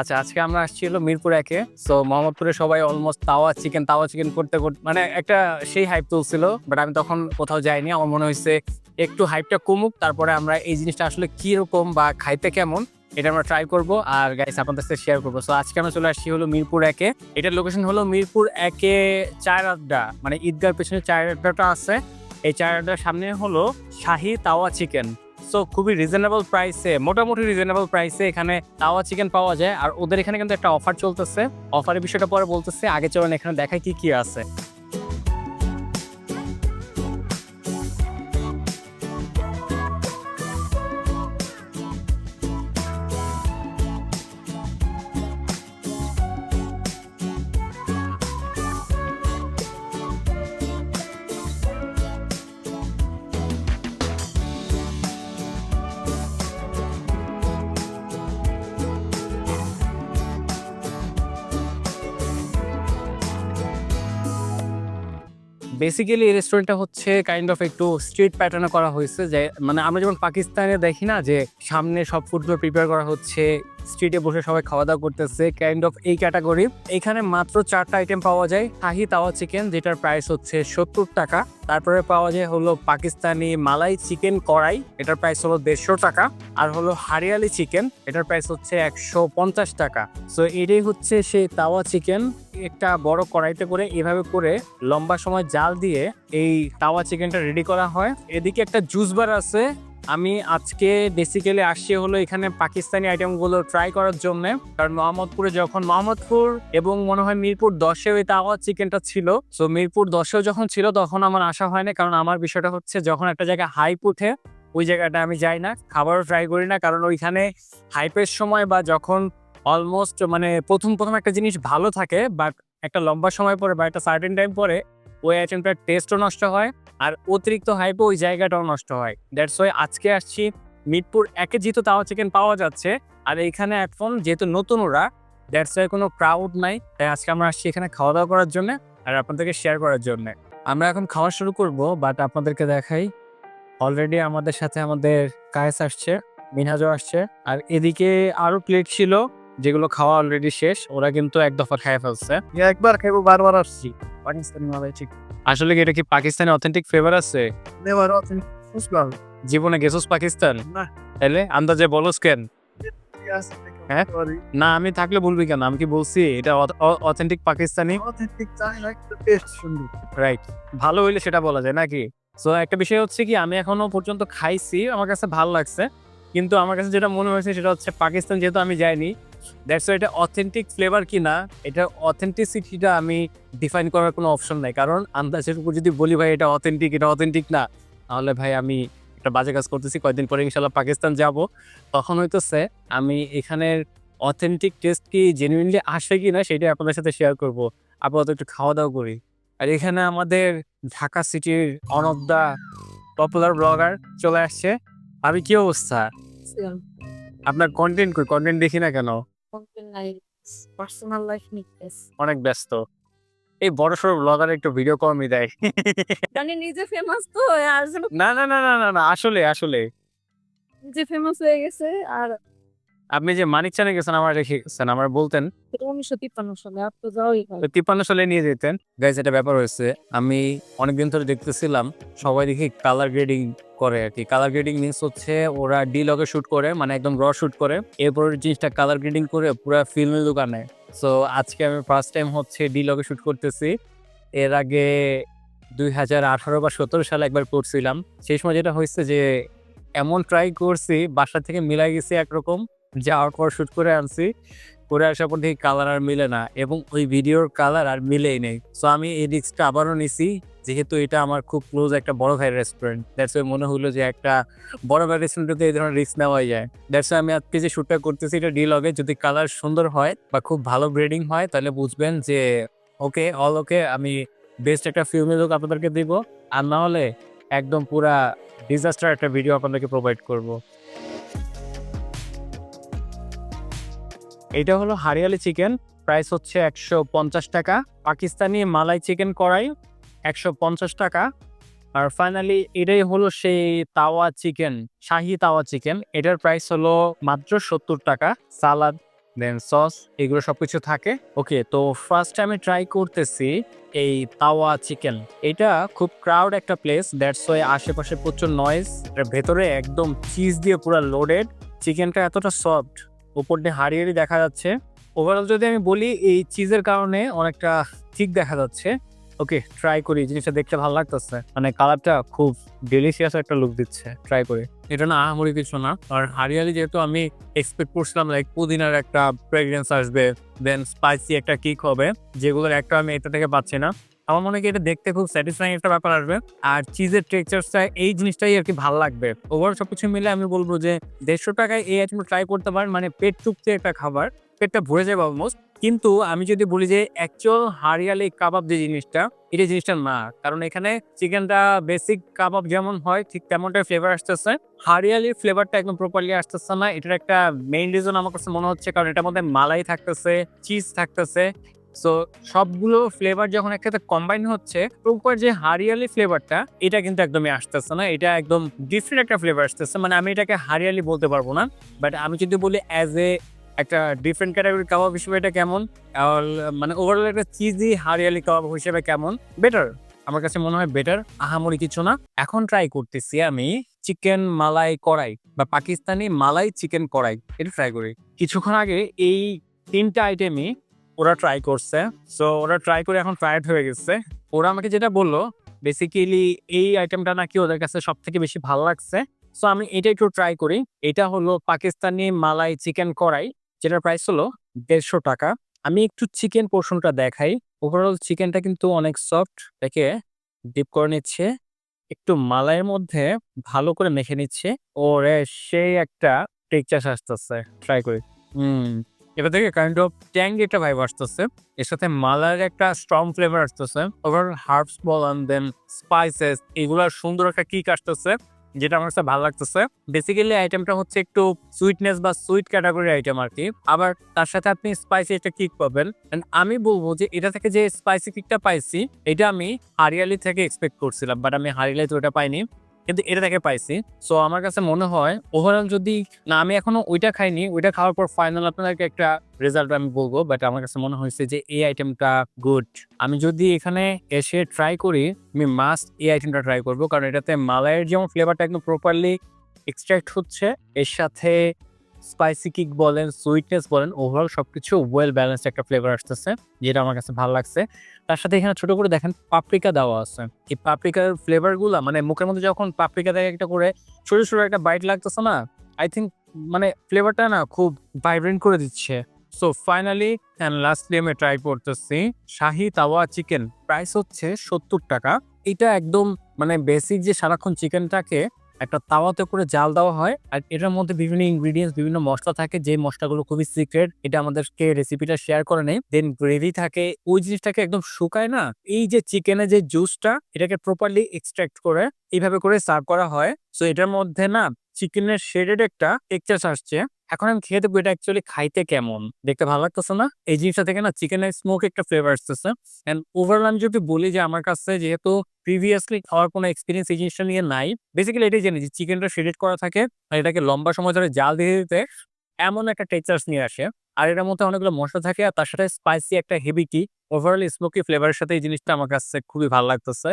আচ্ছা আজকে আমরা আসছি হলো মিরপুর একে। সো মোহাম্মদপুরে সবাই অলমোস্ট তাওয়া চিকেন তাওয়া চিকেন করতে করতে মানে একটা সেই হাইপ তুলছিল বাট আমি তখন কোথাও যাইনি। আমার মনে হয়েছে একটু হাইপটা কমুক, তারপরে আমরা এই জিনিসটা আসলে কীরকম বা খাইতে কেমন, এটা আমরা ট্রাই করব। আর গাইস আপনাদের সাথে শেয়ার করব। সো আজকে আমরা চলে আসছি হলো মিরপুর একে। এটার লোকেশন হলো মিরপুর একে চায়ের আড্ডা মানে ঈদগার পেছনে চার আড্ডাটা আছে। এই চার আড্ডার সামনে হলো শাহি তাওয়া চিকেন সো খুবই রিজনেবল প্রাইসে মোটামুটি রিজনেবল প্রাইসে এখানে তাওয়া চিকেন পাওয়া যায়। আর ওদের এখানে কিন্তু একটা অফার চলতেছে। অফারের বিষয়টা পরে বলতেছে। আগে চলেন এখানে দেখায় কি কি আছে। বেসিক্যালি এই রেস্টুরেন্টটা হচ্ছে কাইন্ড অফ একটু স্ট্রিট প্যাটার্নে করা হয়েছে যে মানে আমরা যেমন পাকিস্তানে দেখি না যে সামনে সব ফুডগুলো প্রিপেয়ার করা হচ্ছে স্ট্রিটে বসে সবাই খাওয়া দাওয়া করতেছে কাইন্ড অফ এই ক্যাটাগরি এখানে মাত্র চারটা আইটেম পাওয়া যায় শাহি তাওয়া চিকেন যেটার প্রাইস হচ্ছে সত্তর টাকা। তারপরে পাওয়া যায় হলো পাকিস্তানি মালাই চিকেন কড়াই, এটার প্রাইস হলো দেড়শো টাকা। আর হলো হারিয়ালি চিকেন এটার প্রাইস হচ্ছে একশো পঞ্চাশ টাকা। সো এটাই হচ্ছে সেই তাওয়া চিকেন একটা বড় কড়াইতে করে এভাবে করে লম্বা সময় জাল দিয়ে এই তাওয়া চিকেনটা রেডি করা হয়। এদিকে একটা জুস বার আছে আমি আজকে বেসিক্যালি আসছি হলো এখানে পাকিস্তানি আইটেমগুলো ট্রাই করার জন্য। কারণ মোহাম্মদপুরে যখন মোহাম্মদপুর এবং মনে হয় মিরপুর দশে ওই তাওয়া চিকেনটা ছিল। সো মিরপুর দশেও যখন ছিল তখন আমার আশা হয় না কারণ আমার বিষয়টা হচ্ছে যখন একটা জায়গায় হাইপ উঠে, ওই জায়গাটা আমি যাই না, খাবারও ট্রাই করি না। কারণ ওইখানে হাইপের সময় বা যখন অলমোস্ট মানে প্রথম প্রথম একটা জিনিস ভালো থাকে বাট একটা লম্বা সময় পরে বা একটা সার্টেন টাইম পরে ওই আইটেমটার টেস্টও নষ্ট হয় আর অতিরিক্ত হাইপে ওই জায়গাটাও নষ্ট হয়। দ্যাটস ওয়াই আজকে আসছি মিরপুর একে যেহেতু তাওয়া চিকেন পাওয়া যাচ্ছে আর এইখানে এখন যেহেতু নতুন ওরা দ্যাটস ওয়াই কোনো ক্রাউড নাই, তাই আজকে আমরা আসছি এখানে খাওয়া দাওয়া করার জন্য আর আপনাদেরকে শেয়ার করার জন্য। আমরা এখন খাওয়া শুরু করব বাট আপনাদেরকে দেখাই অলরেডি আমাদের সাথে আমাদের কায়েস আসছে, মিনহাজও আসছে, আর এদিকে আরও প্লেট ছিল যেগুলো খাওয়া অলরেডি শেষ ওরা কিন্তু এক দফা খায় ফেলছে। একবার খাইবো বারবার আসছি। পাকিস্তানি মালাই ঠিক। আসলে কি এটা কি পাকিস্তানি অথেন্টিক ফ্লেভার আছে? নেবার আছে বুঝলাম জীবনে গেছোস পাকিস্তান? না। তাহলে আন্দাজে বলস কেন? হ্যাঁ? না আমি থাকলে বলবি কেন? আমি কি বলছি এটা অথেন্টিক পাকিস্তানি? অথেন্টিক টেস্ট সুন্দর। রাইট ভালো হইলে সেটা বলা যায় নাকি? সো একটা বিষয় হচ্ছে কি আমি এখনও পর্যন্ত খাইছি আমার কাছে ভালো লাগছে। কিন্তু আমার কাছে যেটা মনে হয়েছে সেটা হচ্ছে পাকিস্তান যেহেতু আমি যাইনি দ্যাটস এটা অথেন্টিক ফ্লেভার কি না এটা অথেন্টিসিটিটা আমি ডিফাইন করার কোনো অপশন নাই। কারণ আন্দাজের উপর যদি বলি ভাই এটা অথেন্টিক এটা অথেন্টিক না তাহলে ভাই আমি একটা বাজে কাজ করতেছি কয়েকদিন পরে ইনশাল্লাহ পাকিস্তান যাব। তখন হইতেছে আমি এখানের অথেন্টিক টেস্ট কি জেনুইনলি আসে কি না সেটাই আপনাদের সাথে শেয়ার করব। আপাতত একটু খাওয়া দাওয়া করি। আর এখানে আমাদের ঢাকা সিটির one of the popular blogger চলে আসছে। আমি কি অবস্থা? আপনার কন্টেন্ট কই? কন্টেন্ট দেখি না কেন? পার্সোনাল লাইফ নিতেস অনেক ব্যস্ত। এই বড় সড় ব্লগার একটু ভিডিও কমই দেয়। জানি নিজে ফেমাস তো আর না না না না না না আসলে আসলে। নিজে ফেমাস হয়ে গেছে আর আপনি যে মানিক চানে গেছেন আমার রেখে গেছেন আমার বলতেন। উনিশশো তিপ্পান্ন সালে আর তো যাওয়াই তিপ্পান্ন সালে নিয়ে যেতেন। গাইজ এটা ব্যাপার হয়েছে আমি অনেকদিন ধরে দেখতেছিলাম সবাই দেখি কালার গ্রেডিং করে আর কি। কালার গ্রেডিং মিনস হচ্ছে ওরা ডি লগে শুট করে মানে একদম র শুট করে। এরপর জিনিসটা কালার গ্রেডিং করে পুরো ফিল্মে দোকানে। সো আজকে আমি ফার্স্ট টাইম হচ্ছে ডি লগে শুট করতেছি। এর আগে দুই হাজার আঠারো বা সতেরো সালে একবার করছিলাম। সেই সময় যেটা হয়েছে যে এমন ট্রাই করছি বাসা থেকে মিলাই গেছি একরকম। যাওয়ার পর শুট করে আনছি, করে আসার পর দেখি কালার আর মিলে না এবং ওই ভিডিওর কালার আর মিলেই নেই। সো আমি এই রিস্কটা আবারও নিছি, যেহেতু এটা আমার খুব ক্লোজ একটা বড় ভাইয়ের রেস্টুরেন্ট দ্যাটস ওয়াই মনে হলো যে একটা বড় ভাইয়ের রেস্টুরেন্টে এই ধরনের রিস্ক নেওয়াই যায়। দ্যাটস ওয়াই আমি আজকে যে শ্যুটটা করতেছি, এটা ডি লগে যদি কালার সুন্দর হয় বা খুব ভালো ব্রেডিং হয়, তাহলে বুঝবেন যে ওকে অল ওকে আমি বেস্ট একটা ফিল্মি লুক আপনাদেরকে দিব। আর না হলে একদম পুরা ডিজাস্টার একটা ভিডিও আপনাদেরকে প্রোভাইড করব। এটা হলো হারিয়ালি চিকেন। প্রাইস হচ্ছে একশো পঞ্চাশ টাকা। পাকিস্তানি মালাই চিকেন কড়াই একশো পঞ্চাশ টাকা। আর ফাইনালি এটাই হলো সেই তাওয়া চিকেন, শাহি তাওয়া চিকেন। এটার প্রাইস হলো মাত্র সত্তর টাকা। সালাদ, দেন সস, এগুলো সবকিছু থাকে। ওকে, তো ফার্স্ট আমি ট্রাই করতেছি এই তাওয়া চিকেন। এটা খুব ক্রাউড একটা প্লেস দ্যাটস ওয়াই আশেপাশে প্রচুর নয়েজ এর ভেতরে একদম চিজ দিয়ে পুরো লোডেড চিকেনটা এতটা সফট উপর দিয়ে হারিয়ে দেখা যাচ্ছে। ওভারঅল যদি আমি বলি, এই চিজের কারণে অনেকটা ঠিক দেখা যাচ্ছে। ওকে ট্রাই করি জিনিসটা দেখতে ভালো লাগতেছে। মানে কালারটা খুব ডেলিশিয়াস একটা লুক দিচ্ছে ট্রাই করি। এটা না আহামরি কিছু না। আর হারিয়ালি যেহেতু আমি এক্সপেক্ট করছিলাম লাইক পুদিনার একটা ফ্রেগ্রেন্স আসবে দেন স্পাইসি একটা কিক হবে। যেগুলোর একটা আমি এটা থেকে পাচ্ছি না। আমার মনে হয় এটা দেখতে খুব স্যাটিসফাইং একটা ব্যাপার আসবে। আর চিজের টেক্সচারটা এই জিনিসটাই আর কি ভালো লাগবে। ওভার সবকিছু মিলে আমি বলব যে দেড়শো টাকায় এই আইটেমটা ট্রাই করতে পারেন মানে পেট চুপতে একটা খাবার, পেটটা ভরে যাবে অলমোস্ট কিন্তু আমি যদি বলি যে অ্যাকচুয়াল হারিয়ালি কাবাব যে জিনিসটা এটা জিনিসটা না, কারণ এখানে চিকেনটা বেসিক কাবাব যেমন হয়, ঠিক তেমনটাই ফ্লেভার আসতেছে। হারিয়ালির ফ্লেভারটা একদম প্রপারলি আসতেছে না, এটার একটা মেইন রিজন আমার কাছে মনে হচ্ছে, কারণ এটার মধ্যে মালাই থাকতেছে চিজ থাকতেছে। সো সবগুলো ফ্লেভার যখন একসাথে কম্বাইন হচ্ছে প্রপার যে হারিয়ালি ফ্লেভারটা এটা কিন্তু একদমই আসতেছে না। এটা একদম ডিফারেন্ট একটা ফ্লেভার আসতেছে। মানে আমি এটাকে হারিয়ালি বলতে পারব না। বাট আমি যদি বলি অ্যাজ এ একটা ডিফারেন্ট ক্যাটাগরি কাবাব হিসেবে এটা কেমন? মানে ওভারঅল একটা চিজি হারিয়ালি কাবাব হিসেবে কেমন? বেটার আমার কাছে মনে হয় বেটার আহামরি কিছু না। এখন ট্রাই করতেছি আমি চিকেন মালাই কড়াই বা পাকিস্তানি মালাই চিকেন কড়াই। এটা ট্রাই করি। কিছুক্ষণ আগে এই তিনটা আইটেমই ওরা ট্রাই করছে। সো ওরা ট্রাই করে এখন ফ্রাইড হয়ে গেছে। ওরা আমাকে যেটা বলল বেসিক্যালি এই আইটেমটা নাকি ওদের কাছে সব থেকে বেশি ভালো লাগছে। সো আমি এটা একটু ট্রাই করি। এটা হলো পাকিস্তানি মালাই চিকেন কড়াই, যেটার প্রাইস হলো দেড়শো টাকা। আমি একটু চিকেন পোর্শনটা দেখাই। ওভারঅল চিকেনটা কিন্তু অনেক সফট দেখে ডিপ করে নিচ্ছে। একটু মালাইয়ের মধ্যে ভালো করে মেখে নিচ্ছে। ওরে, সেই একটা টেকচার আসতেছে। ট্রাই করি। হুম। এটা থেকে কাইন্ড অফ ট্যাঙ্গ একটা ভাইব আসতেছে। এর সাথে মালার একটা স্ট্রং ফ্লেভার আসতেছে। ওভার হার্বস বলেন দেন স্পাইসেস এগুলার সুন্দর একটা কিক আসতেছে, যেটা আমার কাছে ভালো লাগতেছে। বেসিক্যালি আইটেমটা হচ্ছে একটু সুইটনেস বা সুইট ক্যাটাগরি আইটেম আর কি আবার তার সাথে আপনি স্পাইসি একটা কিক পাবেন। And আমি বলব যে এটা থেকে যে স্পাইসি কিকটা পাইছি, এটা আমি হারিয়ালি থেকে এক্সপেক্ট করছিলাম বাট আমি হারিয়ালি তো ওটা পাইনি। কিন্তু এটা থেকে পাইছি। সো আমার কাছে মনে হয় ওভারঅল যদি না, আমি এখনও ওইটা খাইনি, ওইটা খাওয়ার পর ফাইনাল আপনাদেরকে একটা রেজাল্ট আমি বলব বাট আমার কাছে মনে হয়েছে যে এই আইটেমটা গুড আমি যদি এখানে এসে ট্রাই করি, আমি মাস্ট এই আইটেমটা ট্রাই করব, কারণ এটাতে মালাইয়ের যেমন ফ্লেভারটা একদম প্রপারলি এক্সট্রাক্ট হচ্ছে, এর সাথে স্পাইসি কিক বলেন সুইটনেস বলেন ওভারঅল সব কিছু ওয়েল ব্যালেন্সড একটা ফ্লেভার আসতেছে, যেটা আমার কাছে ভালো লাগছে। তার সাথে এখানে ছোট করে দেখেন পাপরিকা দেওয়া আছে। এই পাপরিকার ফ্লেভারগুলো মানে মুখের মধ্যে যখন পাপরিকা দেখে একটা করে ছোট ছোট একটা বাইট লাগতেছে না আই থিঙ্ক মানে ফ্লেভারটা না খুব ভাইব্রেন্ট করে দিচ্ছে। সো ফাইনালি অ্যান্ড লাস্টলি আমি ট্রাই করতেছি শাহি তাওয়া চিকেন প্রাইস হচ্ছে সত্তর টাকা। এটা একদম মানে বেসিক যে সারাক্ষণ চিকেনটাকে একটা তাওয়াতে করে জাল দেওয়া হয় আর এটার মধ্যে বিভিন্ন ইনগ্রিডিয়েন্টস বিভিন্ন মশলা থাকে, যে মশলাগুলো খুবই সিক্রেট এটা আমাদেরকে রেসিপিটা শেয়ার করে নেই দেন গ্রেভি থাকে, ওই জিনিসটাকে একদম শুকায় না, এই যে চিকেনের যে জুসটা এটাকে প্রপারলি এক্সট্রাক্ট করে, এইভাবে করে সার্ভ করা হয়। সো এটার মধ্যে না চিকেনের শেডেড একটা টেক্সচার আসছে। এখন আমি খেয়ে দেখব এটা অ্যাকচুয়ালি খাইতে কেমন। দেখতে ভালো লাগতেছে না? এই জিনিসটা থেকে না চিকেনের স্মোক একটা ফ্লেভার আসতেছে। অ্যান্ড ওভারঅল আমি যদি বলি যে, আমার কাছে যেহেতু প্রিভিয়াসলি খাওয়ার কোনো এক্সপিরিয়েন্স এই জিনিসটা নিয়ে নাই বেসিক্যালি এটাই জানি যে চিকেনটা শেডেড করা থাকে আর এটাকে লম্বা সময় ধরে জাল দিয়ে দিতে এমন একটা টেক্সচার্স নিয়ে আসে। আর এটার মধ্যে অনেকগুলো মশলা থাকে আর তার সাথে স্পাইসি একটা হেভি কি ওভারঅল স্মোকি ফ্লেভারের সাথে এই জিনিসটা আমার কাছে খুবই ভালো লাগতেছে।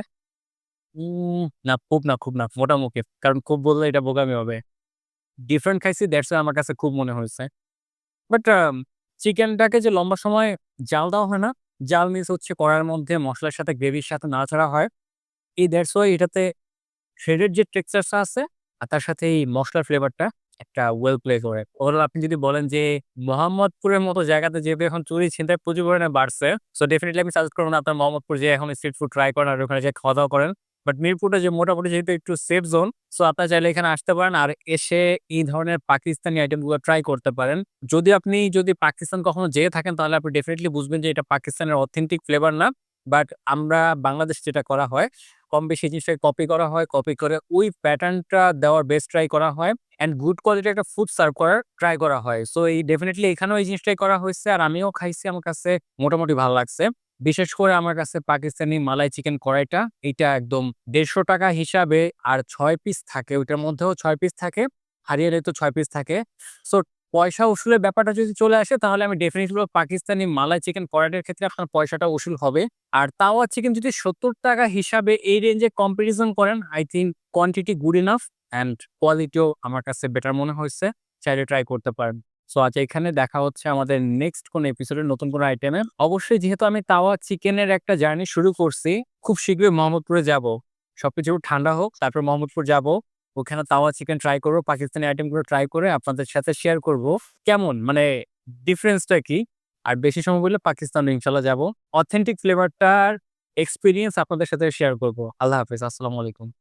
উম, না খুব না খুব না মোটামুখি কারণ খুব বললে এটা বোকামি হবে। ডিফারেন্ট খাইছি দ্যাটস আমার কাছে খুব মনে হয়েছে। বাট চিকেনটাকে যে লম্বা সময় জাল দেওয়া হয় না জাল মিস হচ্ছে কড়ার মধ্যে মশলার সাথে গ্রেভির সাথে নাড়াচাড়া হয়। এই ওয়াই এটাতে শেডের যে টেক্সচারটা আছে আর তার সাথে এই মশলার ফ্লেভারটা একটা ওয়েল প্লে করে। ওভারঅল আপনি যদি বলেন যে মোহাম্মদপুরের মতো জায়গাতে যেহেতু এখন চুরি ছিনতাই প্রচুর পরিমাণে বাড়ছে সো ডেফিনেটলি আমি সাজেস্ট করব না আপনার মোহাম্মদপুর যে এখন স্ট্রিট ফুড ট্রাই করেন আর ওখানে যে খাওয়া দাওয়া করেন। বাট মিরপুরটা যে মোটামুটি যেহেতু একটু সেফ জোন সো আপনার চাইলে এখানে আসতে পারেন আর এসে এই ধরনের পাকিস্তানি আইটেমগুলো ট্রাই করতে পারেন। যদি আপনি, যদি পাকিস্তান কখনো যেয়ে থাকেন, তাহলে আপনি ডেফিনেটলি বুঝবেন যে এটা পাকিস্তানের অথেন্টিক ফ্লেভার না। বাট আমরা বাংলাদেশ যেটা করা হয়, কম বেশি জিনিসটাকে কপি করা হয় কপি করে ওই প্যাটার্নটা দেওয়ার বেস্ট ট্রাই করা হয় অ্যান্ড গুড কোয়ালিটি একটা ফুড সার্ভ করার ট্রাই করা হয়। সো এই ডেফিনেটলি এখানেও এই জিনিসটাই করা হয়েছে আর আমিও খাইছি, আমার কাছে মোটামুটি ভালো লাগছে। বিশেষ করে আমার কাছে পাকিস্তানি মালাই চিকেন কড়াইটা, এটা একদম দেড়শো টাকা হিসাবে আর ছয় পিস থাকে, ওইটার মধ্যেও ছয় পিস থাকে হারিয়ারে তো ছয় পিস থাকে। সো পয়সা উসুলের ব্যাপারটা যদি চলে আসে, তাহলে আমি ডেফিনেটলি পাকিস্তানি মালাই চিকেন করাটের ক্ষেত্রে আপনার পয়সাটা উসুল হবে। আর তাওয়া চিকেন যদি সত্তর টাকা হিসাবে এই রেঞ্জে কম্পারিজন করেন I think quantity good enough and কোয়ালিটিও আমার কাছে বেটার মনে হয়েছে। চাইলে ট্রাই করতে পারেন। সো আজ এখানে দেখা হচ্ছে আমাদের নেক্সট কোন এপিসোডের নতুন কোন আইটেমে অবশ্যই যেহেতু আমি তাওয়া চিকেনের একটা জার্নি শুরু করছি, খুব শীঘ্রই মোহাম্মদপুরে যাব। সবকিছু ঠান্ডা হোক, তারপর মোহাম্মদপুর যাব। ওখানে তাওয়া চিকেন ট্রাই করব, পাকিস্তানি আইটেমগুলো ট্রাই করে আপনাদের সাথে শেয়ার করব। কেমন? মানে ডিফারেন্সটা কি? আর বেশি সময় বললে পাকিস্তান ইনশাল্লাহ যাব। অথেন্টিক ফ্লেভারটার এক্সপিরিয়েন্স আপনাদের সাথে শেয়ার করব। আল্লাহ হাফিজ, আসসালামু আলাইকুম।